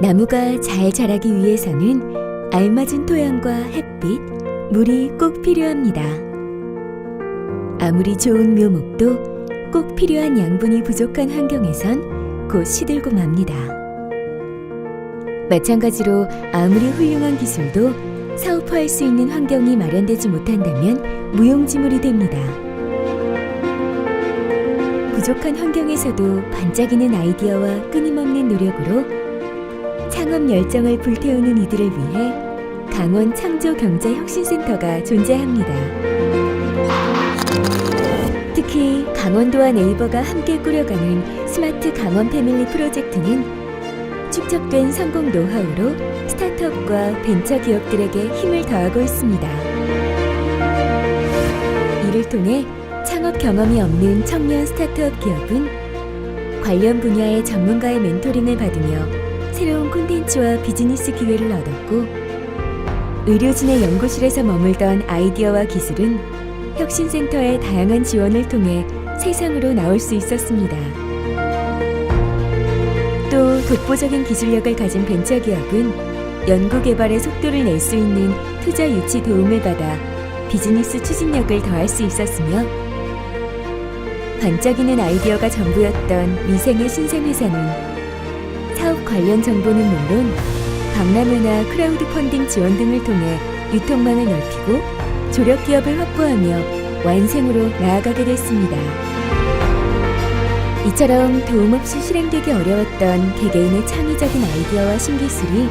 나무가 잘 자라기 위해서는 알맞은 토양과 햇빛, 물이 꼭 필요합니다. 아무리 좋은 묘목도 꼭 필요한 양분이 부족한 환경에선 곧 시들고 맙니다. 마찬가지로 아무리 훌륭한 기술도 사업화할 수 있는 환경이 마련되지 못한다면 무용지물이 됩니다. 부족한 환경에서도 반짝이는 아이디어와 끊임없는 노력으로 창업 열정을 불태우는 이들을 위해 강원 창조경제혁신센터가 존재합니다. 특히 강원도와 네이버가 함께 꾸려가는 스마트 강원 패밀리 프로젝트는 축적된 성공 노하우로 스타트업과 벤처 기업들에게 힘을 더하고 있습니다. 이를 통해 창업 경험이 없는 청년 스타트업 기업은 관련 분야의 전문가의 멘토링을 받으며 새로운 콘텐츠와 비즈니스 기회를 얻었고 의료진의 연구실에서 머물던 아이디어와 기술은 혁신센터의 다양한 지원을 통해 세상으로 나올 수 있었습니다. 또 독보적인 기술력을 가진 벤처기업은 연구개발의 속도를 낼 수 있는 투자 유치 도움을 받아 비즈니스 추진력을 더할 수 있었으며 반짝이는 아이디어가 전부였던 미생의 신생회사는 사업 관련 정보는 물론 박람회나 크라우드 펀딩 지원 등을 통해 유통망을 넓히고 조력 기업을 확보하며 완생으로 나아가게 됐습니다. 이처럼 도움 없이 실행되기 어려웠던 개개인의 창의적인 아이디어와 신기술이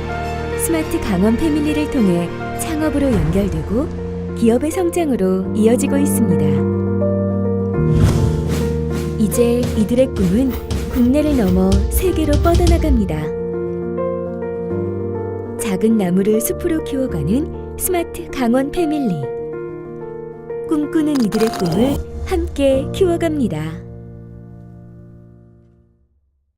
스마트 강원 패밀리를 통해 창업으로 연결되고 기업의 성장으로 이어지고 있습니다. 이제 이들의 꿈은 국내를 넘어 세계로 뻗어나갑니다. 작은 나무를 숲으로 키워가는 스마트 강원 패밀리. 꿈꾸는 이들의 꿈을 함께 키워갑니다.